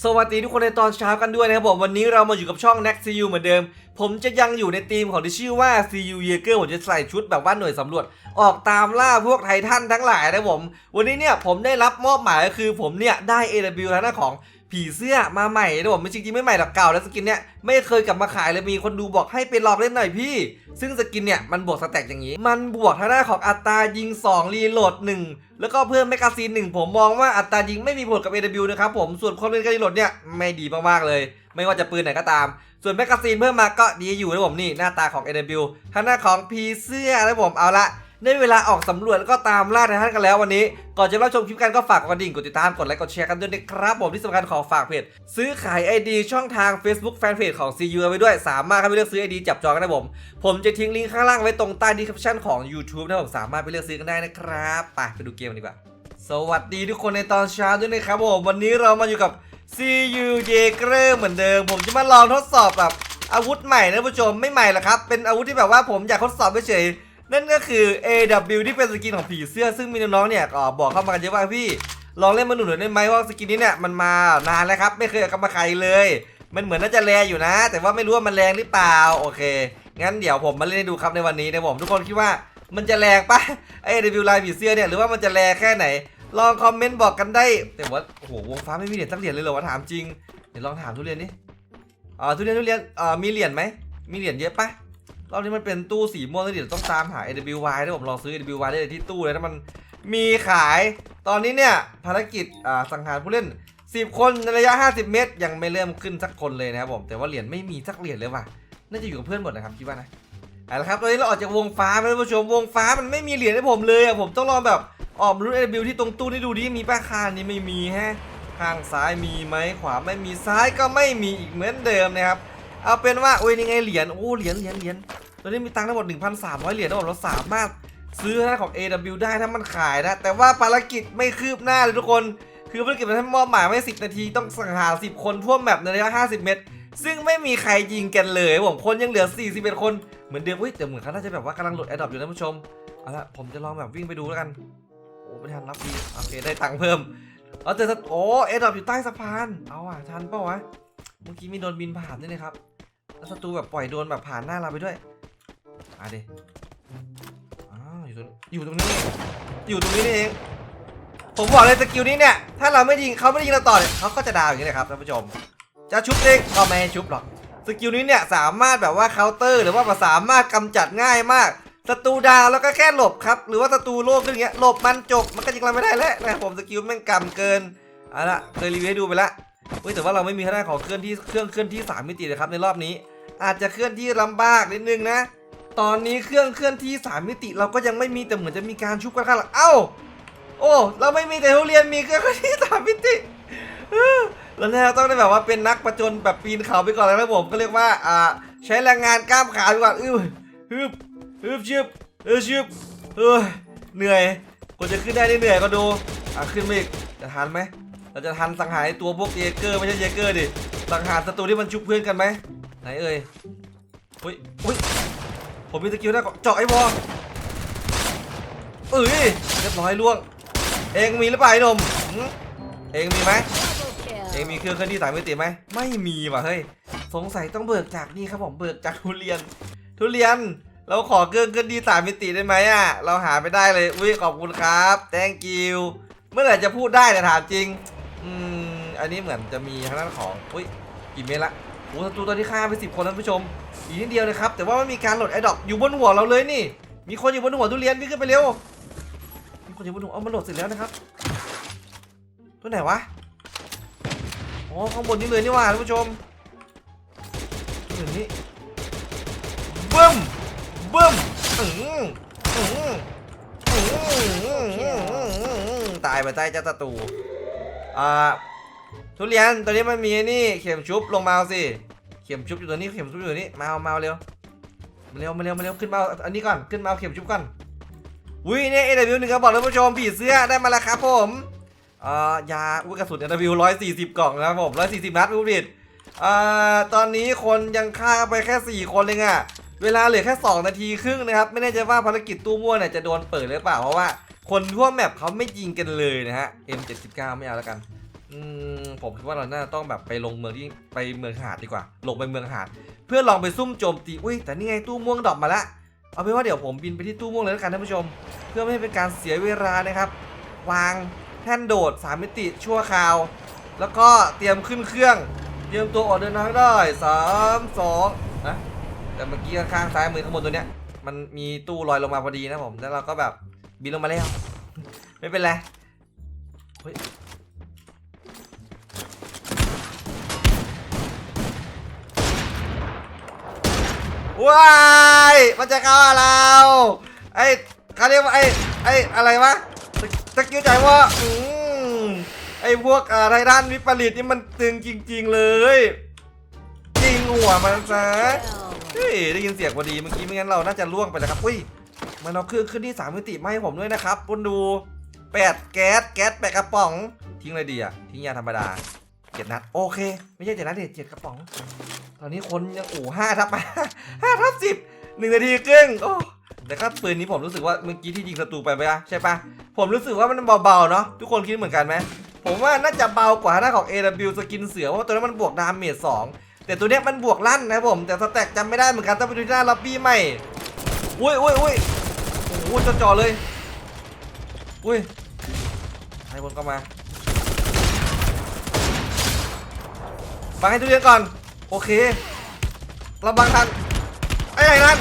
สวัสดีทุกคนในตอนเช้ากันด้วยนะครับผมวันนี้เรามาอยู่กับช่อง Next CU เหมือนเดิม ผมจะยังอยู่ในทีมของที่ชื่อว่า CU Yeager ผมจะใส่ชุดแบบว่าหน่วยสำรวจ ออกตามล่าพวกไททันทั้งหลายนะผม วันนี้เนี่ยผมได้รับมอบหมายก็คือผมเนี่ยได้ AW แล้วนะของ ผีเสื้อมาใหม่นะผมไม่จริงๆไม่ใหม่หรอกเก่าแล้วสกินเนี่ยไม่เคยกลับมาขายเลยมีคนดูบอกให้ไปลองเล่นหน่อยพี่ ซึ่งสกินเนี่ยมันบวกสแต็กอย่างนี้ มันบวกทางด้านของอัตรายิง 2 รีโหลด 1 แล้วก็เพิ่มแมกกาซีน 1 ผมมองว่าอัตรายิงไม่มีผลกับ AW นะครับผมส่วนความเร็วการรีโหลดเนี่ยไม่ดีมากๆเลย ไม่ว่าจะปืนไหนก็ตาม ส่วนแมกกาซีนเพิ่มมาก็ดีอยู่นะผมนี่หน้าตาของ AW ทางหน้าของพีเสื้อนะผมเอาละ ได้เวลาออกสำรวจแล้วก็ตามล่าไททันกันแล้ววันนี้ ก่อนจะรับชมคลิปกันก็ฝากกดดิ่งกดติดตามกดไลค์กดแชร์กันด้วยนะครับผมที่สำคัญขอฝากเพจซื้อขาย ID ช่องทาง Facebook Fanpage ของ CU ไว้ด้วย สามารถเข้าไปเลือกซื้อ ID จับจองกันได้ผม ผมจะทิ้งลิงก์ข้างล่างไว้ตรงใต้ดีคริปชั่นของ YouTube นะผมสามารถไปเลือกซื้อกันได้นะครับไปไปดูเกมกันดีกว่า สวัสดีทุกคนในตอนเช้าด้วยนะครับผมวันนี้เรามาอยู่กับ CU Jaeger เหมือนเดิม ผมจะมาลองทดสอบแบบอาวุธใหม่นะผู้ชมไม่ใหม่หรอกครับเป็นอาวุธที่แบบว่าผมอยากทดสอบเฉยๆ นั่นก็คือ AW ที่เป็นสกินของผีเสื้อซึ่งมีน้องๆเนี่ยก็บอกเข้ามากันเยอะว่าพี่ ลองเล่นมาหนุนหน่อยได้ไหมว่าสกินนี้เนี่ยมันมานานแล้วครับไม่เคยเอากลับมาใครเลย มันเหมือนน่าจะแรงอยู่นะ แต่ว่าไม่รู้ว่ามันแรงหรือเปล่าโอเค งั้นเดี๋ยวผมมาเล่นให้ดูครับในวันนี้นะผมทุกคนคิดว่ามันจะแรงปะไอ้ AW ลายผีเสื้อเนี่ยหรือว่ามันจะแรงแค่ไหน ลองคอมเมนต์บอกกันได้ แต่ว่าโอ้โหวงฟ้าไม่มีเหรียญสักเหรียญเลยเหรอวะถามจริงเดี๋ยวลองถามทุเรียนดิอ่าทุเรียนทุเรียนอ่ามีเหรียญไหมมีเหรียญเยอะปะ รอบนี้มันเป็นตู้สีม่วงแล้วเดี๋ยวต้องตามหา AWY นะผมลองซื้อ AWY ได้เลยที่ตู้เลยถ้ามันมีขาย ตอนนี้เนี่ยภารกิจอ่าสังหารผู้เล่น 10 คนในระยะ 50 เมตร ยังไม่เริ่มขึ้นสักคนเลยนะครับผมแต่ว่าเหรียญไม่มีสักเหรียญเลยว่ะน่าจะอยู่กับเพื่อนหมดนะครับคิดว่านะเอาละครับตอนนี้เราออกจากวงฟ้าไปแล้วผู้ชมวงฟ้ามันไม่มีเหรียญให้ผมเลยอะผมต้องลองแบบออกมรุ่น AW ที่ตรงตู้นี่ดูดิมีป้าคานนี่ไม่มีฮะข้างซ้ายมีไหมขวาไม่มีซ้ายก็ไม่มีอีกเหมือนเดิมนะครับ เอาเป็นว่าโอ้ยนี่ไงเหรียญโอ้เหรียญเหรียญเหรียญตอนนี้มีตังค์ทั้งหมด 1,300 เหรียญทั้งหมดเราสามารถซื้อหน้าของ AW ได้ถ้ามันขายนะ แต่ว่าภารกิจไม่คืบหน้าเลยทุกคน คือภารกิจมันให้มอบหมายไว้10 นาทีต้องสังหาร10 คนทั่วแมปในระยะ 50 เมตร ซึ่งไม่มีใครยิงกันเลยผมคนยังเหลือ 41 คนเหมือนเดิมเฮ้ยแต่เหมือนเขาน่าจะแบบว่ากำลังโหลดแอดดอปอยู่นะผู้ชมเอาละผมจะลองแบบวิ่งไปดูแล้วกันโอ้ไม่ทันรับดีโอเคได้ตังค์เพิ่มเอาเจอสะโอ้เอ็ดดอปอยู่ใต้สะพานเอาอะทันเปล่าวะเมื่อกี้มีโดนบินผ่านด้วยนะครับ แล้วศัตรูแบบปล่อยโดนแบบผ่านหน้าเราไปด้วยมาดิอ้าวอยู่ตรงอยู่ตรงนี้ อยู่ตรงนี้นี่เอง ผมบอกเลยสกิลนี้เนี่ย ถ้าเราไม่ยิงเขาไม่ได้ยิงเราต่อเนี่ยเขาก็จะดาวอย่างนี้เลยครับท่านผู้ชม จะชุบเองก็ไม่ชุบหรอก สกิลนี้เนี่ยสามารถแบบว่าเคาน์เตอร์ หรือว่าสามารถกำจัดง่ายมากศัตรูดาวแล้วก็แค่หลบครับ หรือว่าศัตรูโลกขึ้นอย่างเงี้ยหลบมันจบมันก็ยิงเราไม่ได้แล้วนะครับผมสกิลแม่งกำเกินเอาละเคยรีวิวให้ดูไปละเฮ้ยแต่ว่าเราไม่มีทางด้านของเคลื่อนที่เครื่องเคลื่อนที่สามมิติเลยครับในรอบนี้ อาจจะเคลื่อนที่ลำบากนิดนึงนะ ตอนนี้เครื่องเคลื่อนที่สามมิติเราก็ยังไม่มีแต่เหมือนจะมีการชุบกันข้างหลังเอ้า โอ้เราไม่มีแต่ทุเรียนมีเครื่องเคลื่อนที่สามมิติแล้วเนี่ยต้องได้แบบว่าเป็นนักประจนแบบปีนเขาไปก่อนแล้วนะผมก็เรียกว่าอ่า ใช้แรงงานกล้ามขาไปก่อนอื้อฮึบฮึบชึบเออชิบเออเหนื่อยกว่าจะขึ้นได้นี่เหนื่อยก็ดูอะขึ้นไมาอีกจะทันไหมเราจะทันสังหารตัวพวกเยเกอร์ไม่ใช่เยเกอร์ดิสังหารศัตรูที่มันชุบเพื่อนกันไหม ไหนเอ่ยอุ้ยอุ้ยผมมีสกิลน้าเจาะไอ้บอลเอ้ยเรียบร้อยล่วง เองมีหรือเปล่าไอ้นมเองมีไหมเองมีเครื่องเคลื่อนที่สายมิติไหมไม่มีว่ะเฮ้ยสงสัยต้องเบิกจากนี่ครับผมเบิกจากทุเรียน ทุเรียนเราขอเครื่องเคลื่อนที่สามมิติได้ไหมอะเราหาไปได้เลยอุ้ยขอบคุณครับ thank you เมื่อไหร่จะพูดได้เนี่ยถามจริง อืมอันนี้เหมือนจะมีทางด้านของอุ้ยกี่เมตรละ โอ้ศัตรูตอนที่ฆ่าไปสิบคนท่านผู้ชม อีกนิดเดียวนะครับ แต่ว่ามันมีการโหลดไอดอปอยู่บนหัวเราเลยนี่ มีคนอยู่บนหัวทุเรียนวิ่งขึ้นไปเร็ว มีคนอยู่บนหัว เอามาโหลดเสร็จแล้วนะครับ ตัวไหนวะ อ๋อข้างบนนี่เลยนี่หว่าท่านผู้ชมตัวนึ่งนี่บึ้มบึ้มอื้ออื้ออื้ออื้อตายไปใต้เจ้าตะตูอ่า ทุเรียนตอนนี้มันมีนี่เข็มชุบลงมาเอาสิ เข็มชุบอยู่ตัวนี้เข็มชุบอยู่ตัวนี้มาเอามาเอาเร็วมาเร็วมาเร็วมาเร็วขึ้นมาเอาอันนี้ก่อนขึ้นมาเอาเข็มชุบก่อนอุ้ยเนี่ยเอเดบิวหนึ่งกระบอกท่านผู้ชมผีเสื้อได้มาแล้วครับผมอ่ายาอุ้ยกระสุนเอเดบิวร้อยสี่สิบกล่องนะครับผมร้อยสี่สิบนัดผู้ผิดอ่าตอนนี้คนยังฆ่าไปแค่สี่คนเลยอะเวลาเหลือแค่2นาทีครึ่งนะครับไม่แน่ใจว่าภารกิจตู้ม่วนเนี่ยจะโดนเปิดหรือเปล่าเพราะว่าคนทั่วแมปเขาไม่ยิงกันเลยนะฮะ M79 ไม่เอาแล้วกัน อืมผมคิดว่าเราน่าจะต้องแบบไปลงเมืองที่ไปเมืองหาดดีกว่า ลงไปเมืองหาด เพื่อลองไปซุ่มโจมตีอุ้ยแต่นี่ไงตู้ม่วงดอปมาละเอาเป็นว่าเดี๋ยวผมบินไปที่ตู้ม่วงเลยแล้วกันท่านผู้ชม เพื่อไม่ให้เป็นการเสียเวลานะครับ วางแท่นโดด 3 มิติชั่วคราว แล้วก็เตรียมขึ้นเครื่อง เตรียมตัวออกเดินทางได้สามสองนะแต่เมื่อกี้ข้างซ้ายมือข้างบนตัวเนี้ยมันมีตู้ลอยลงมาพอดีนะผมแล้วเราก็แบบบินลงมาแล้ว ไม่เป็นไรเฮ้ย ว้ายมันจะเข้าเราไอ้เขาเรียกว่าไอ้ไอ้อะไรวะสสกิลใจว่าอืมไอ้พวกอะไรด้านวิปริตนี่มันตึงจริง ๆ เลยจริงหัวมันซะเฮ้ยได้ยินเสียงพอดีเมื่อกี้ไม่งั้นเราน่าจะล่วงไปแล้วครับอุ้ยมันเอาเครื่องขึ้นที่สามมิติมาให้ผมด้วยนะครับคุณดูแปดแก๊สแก๊สแปดกระป๋อง ทิ้งอะไรดีอะทิ้งยาธรรมดา เจ็ดนัด โอเค ไม่ใช่เจ็ดนัดเด็ดเจ็ดกระป๋อง ตอนนี้คนยังโอ้ห้าทับมาห้าทับสิบหนึ่งนาทีครึ่งโอ้แต่ก็ปืนนี้ผมรู้สึกว่าเมื่อกี้ที่ยิงศัตรูไปไปอะใช่ปะผมรู้สึกว่ามันเบาๆเนาะทุกคนคิดเหมือนกันไหมผมว่าน่าจะเบากว่าหน้าของ AW สกินเสือเพราะตัวนั้นมันบวกดาเมจสองแต่ตัวเนี้ยมันบวกลั่นนะผมแต่สแต็กจำไม่ได้เหมือนกันต้องไปดูที่หน้าล็อบบี้ใหม่อุ้ยอุ้ยอุ้ยโอ้โหจ่อๆเลยอุ้ยใครบนก็มา บังให้ทุเรียนก่อน โอเคเราบังทัน ไอ้ไหนนั่น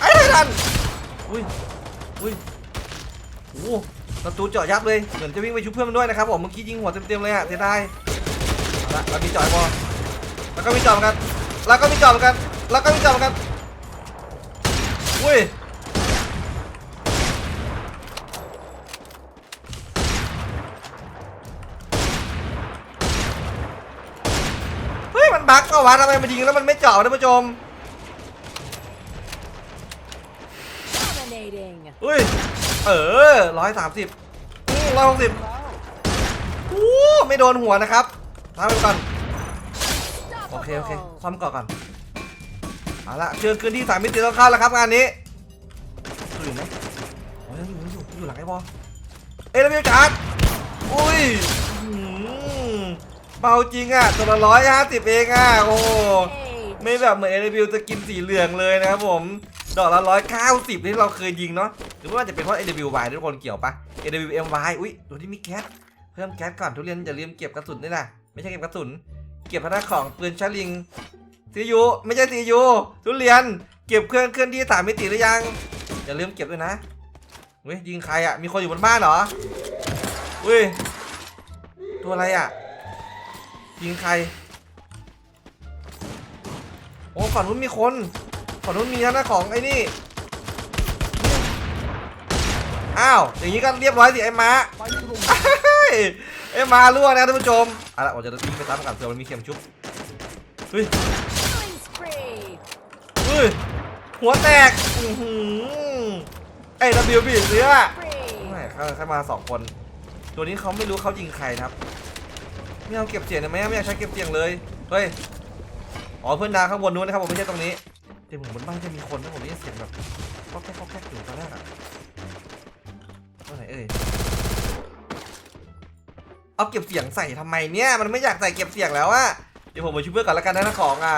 ไอ้ไหนนั่นอุ้ย อุ้ยโอ้ประตูเจาะยับเลย เหมือนจะวิ่งไปชุบเพื่อนมันด้วยนะครับผมเมื่อกี้ยิงหัวเต็มๆเลยอะเสียดายเอาละเรามีจาะไอ้บอลแล้วก็มีจ่อบเหมือนกัน แล้วก็มีจ่อบเหมือนกัน แล้วก็มีจ่อบเหมือนกัน อุ้ย เฮ้ย มัน บั๊กก็วะทำไมมันยิงแล้วมันไม่เจาะท่านผู้ชม Dominating. อุ้ย เออร้อยสามสิบร้อยหกสิบอู้ไม่โดนหัวนะครับทำไปก่อน โอเค โอเค Unstoppable. ซ่อมก่อนก่อนเอาละเชิญคืนที่สามมิติต้องเข้าแล้วครับงานนี้อยู่ไหมอ๋อยังอยู่ยังอยู่อยู่หลังไอ้บอลเอ็นวิวชาร์จอุ้ยอื้อหือ เบาจริงอะตัวละร้อยห้าสิบเองอะโอ้ Eight. ไม่แบบเหมือนเอ็นวิวจะกินสีเหลืองเลยนะครับผมดอกละร้อยเก้าสิบที่เราเคยยิงเนาะหรือว่าจะเป็นเพราะ NWY ทุกคนเกี่ยวปะ NWMY อุ้ยตัวที่มีแก๊สเพิ่มแก๊สก่อนทุเรียนอย่าลืมเก็บกระสุนด้วยนะไม่ใช่เก็บกระสุน เก็บพนักของปืนชาลิงซียูไม่ใช่ซียูทุเรียนเก็บเครื่องเคลื่อนที่สามมิติหรือยังอย่าลืมเก็บด้วยนะเฮ้ยยิงใครอะมีคนอยู่บนบ้านเหรออุ้ยตัวอะไรอะ ยิงใคร โอ้ฝั่งนู้นมีคนฝั่งนู้นมีหน้าของไอ้นี่ อ้าว อย่างนี้ก็เรียบร้อยสิไอ้ม้าไอ้ม้าล่วงนะท่านผู้ชมเอาละผมจะทิ้งไปตามกันเผื่อมันมีเข็มชุบ เฮ้ย เฮ้ย หัวแตกอือหือไอ้ระเบียวบีเสื้อไม่เขาเข้ามาสองคน ตัวนี้เขาไม่รู้เขายิงใครครับ ไม่เอาเก็บเสียงได้ไหมไม่อยากใช้เก็บเสียงเลย เฮ้ย อ๋อเพื่อนดาข้างบนนู้นนะครับผมไม่ใช่ตรงนี้แต่ผมบนบ้านจะมีคนนะผมได้ยินเสียงแบบก็แค่ก็แค่อยู่ตอนแรกอะตัวไหนเอ่ย เอาเก็บเสียงใส่ทำไมเนี่ย มันไม่อยากใส่เก็บเสียงแล้วอะเดี๋ยวผมไปช่วยเพื่อนก่อนละกันนะของอะ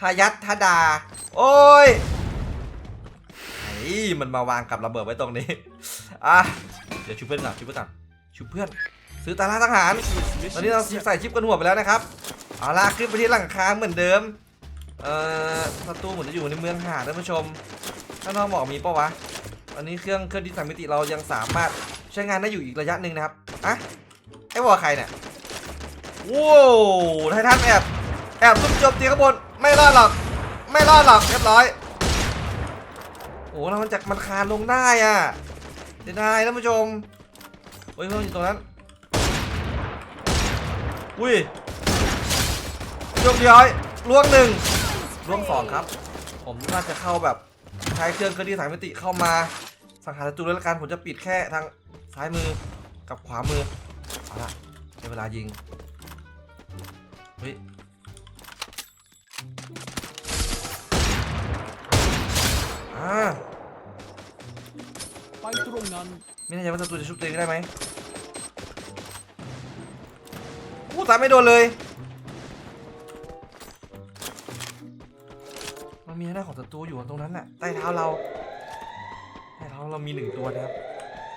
พายัตทดา โอ้ยไอ้มันมาวางกับระเบิดไว้ตรงนี้ อะ เดี๋ยวชุบเพื่อนก่อนชุบเพื่อนก่อนชุบเพื่อน ซื้อตาล่าทหาร ตอนนี้เราใส่ชิปกันหัวไปแล้วนะครับเอาล่ะขึ้นไปที่หลังคาเหมือนเดิม เอ่อประตูเหมือนจะอยู่ในเมืองหาดท่านผู้ชมข้างนอกบอกมีปะวะอันนี้เครื่องเครื่องที่สามมิติเรายังสามารถใช้งานได้อยู่อีกระยะหนึ่งนะครับอะไอ้วอใครเนี่ยว้าวไททันแอบแอบซุ่มโจมตีข้างบนไม่รอดหรอก ไม่รอดหรอกเรียบร้อยโอ้แล้วมันจากมันคานลงได้อะเสียดายท่านผู้ชมเฮ้ยเพื่อนอยู่ตรงนั้น อุ้ยยกย้อยล่วงหนึ่งล่วงสองครับ ผมน่าจะเข้าแบบใช้เครื่องเครื่องที่สายมิติเข้ามา สังหารศัตรูแล้วละกันผมจะปิดแค่ทางซ้ายมือกับขวามือเอาละในเวลายิงเฮ้ยอ่าไปตรงนั้นไม่แน่ใจว่าศัตรูจะชุบตัวเองได้ไหม ตามไม่โดนเลยมันมีหน้าของศัตรูอยู่ตรงนั้นน่ะใต้เท้าเราใต้เท้าเรามีหนึ่งตัวนะครับ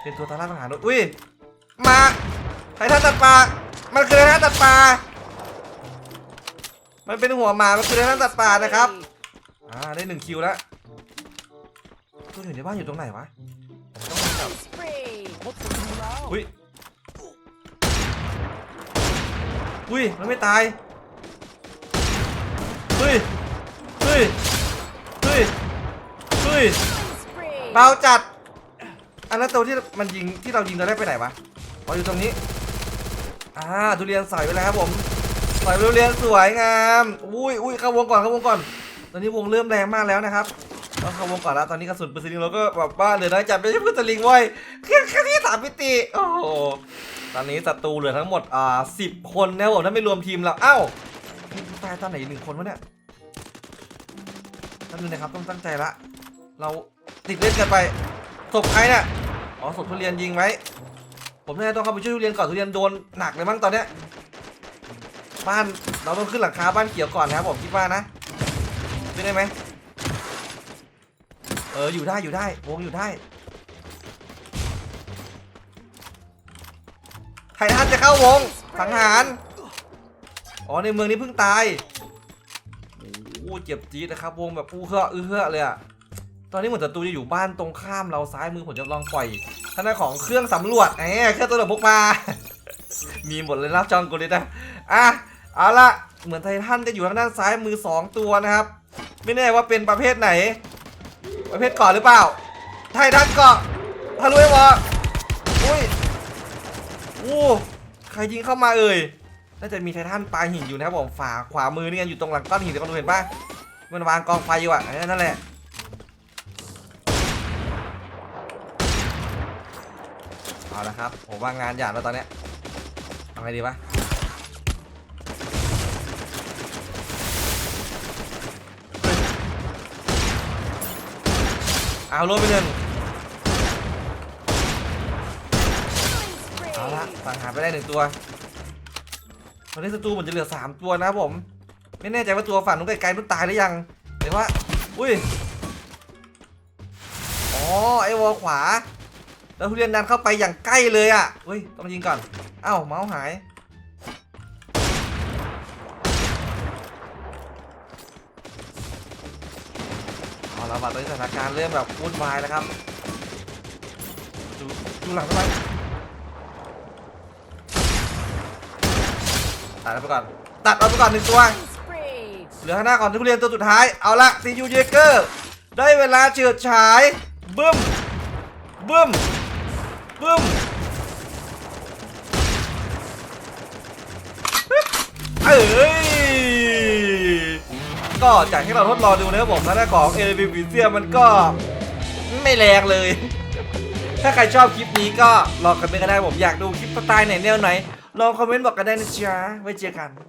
เป็นตัวตาล่าปัญหาโดนอุ้ยมาไททันตัดปลามันคือไททันตัดปลามันเป็นหัวหมามันคือไททันตัดปลานะครับอ่าได้หนึ่งคิวแล้วตัวอยู่ในบ้านอยู่ตรงไหนวะต้องมาจับอุ้ย อุ้ยมันไม่ตายเฮ้ยเฮ้ยเฮ้ยเฮ้ยเบาจัด อันนั้นตัวที่มันยิงที่เรายิงตอนแรกไปไหนวะอ๋ออยู่ตรงนี้อ่าทุเรียนใส่ไปแล้วครับผมใส่ไปทุเรียนสวยงาม อุ้ยอุ้ยเข้าวงก่อนเข้าวงก่อน ตอนนี้วงเริ่มแรงมากแล้วนะครับ ต้องเข้าวงก่อนแล้วตอนนี้กระสุนปืนสลิงเราก็แบบว่าเหลือน้อยจัดไม่ใช่ปืนสลิงเว้ยแค่แค่ที่สามมิติโอ้โหตอนนี้ศัตรูเหลือทั้งหมดอ่าสิบคนนะผมถ้าไม่รวมทีมเราเอ้าตายตอนไหนหนึ่งคนวะเนี่ยตั้งนึงนะครับต้องตั้งใจละ เราติดเล่นกันไปศพใครเนี่ยอ๋อศพทุเรียนยิงไว้ผมน่าจะต้องเข้าไปช่วยทุเรียนก่อนทุเรียนโดนหนักเลยมั้งตอนเนี้ยบ้านเราต้องขึ้นหลังคาบ้านเขียวก่อนนะครับผมคิดว่านะขึ้นได้ไหม เอออยู่ได้อยู่ได้วงอยู่ได้ไททันจะเข้าวงสังหารอ๋อในเมืองนี้เพิ่งตายโอ้โหเจ็บจี๊ดนะครับ วงแบบอู้เฮืออื้อเฮือเลยอะตอนนี้เหมือนศัตรูจะอยู่บ้านตรงข้ามเราซ้ายมือผมจะลองปล่อยท่านของเครื่องสำรวจแหมเครื่องตัวจพกมา มีหมดเลยนะจองกูเลยนะอะเอาละเหมือนไททันจะอยู่ทางด้านซ้ายมือ 2 ตัวนะครับ ไม่แน่ว่าเป็นประเภทไหน ประเภทเกาะหรือเปล่า ไททันเกาะทะลุไอ้วออุ้ยอู้ใครยิงเข้ามาเอ่ย น่าจะมีไททันปลาหินอยู่นะครับผม ฝาขวามือนี่ไงอยู่ตรงหลังก้อนหินเดี๋ยวคนดูเห็นปะมันวางกองไฟอยู่อะนั่นแหละ เอาละครับ ผมว่างานหยาดแล้วตอนเนี้ยเอาไงดีวะ เอาโลไปหนึ่ง Killing เอาละ spree. สั่งหาไปได้หนึ่งตัวตอนนี้ศัตรูเหมือนจะเหลือสามตัวนะครับผม ไม่แน่ใจว่าตัวฝั่งนู้นไกลๆนู้นตายหรือยังหรือว่า อุ้ย อ๋อ ไอ้วอลขวา แล้วทุเรียนดันเข้าไปอย่างใกล้เลยอะเฮ้ย ต้องยิงก่อน เอ้า เมาส์หาย เอา ละบัดตอนนี้สถานการณ์เริ่มแบบวุ่นวายแล้วครับดูดูหลังไมตัดเอาไปก่อน ตัดเอาไปก่อนหนึ่งตัว เหลือข้างหน้าก่อนทุเรียนตัวสุดท้าย เอาละซียูเยเกอร์ ได้เวลาเฉิดฉาย บึ้ม บึ้ม บึ้ม เอ้ย ก็จากที่เราทดลองดูนะครับผมทางด้านของเอเลวิวิเซียมันก็ไม่แรงเลย ถ้าใครชอบคลิปนี้ก็ลองคอมเมนต์กันได้ผมอยากดูคลิปสไตล์ไหนแนวไหนลองคอมเมนต์บอกกันได้นะจ๊ะไว้เจอกัน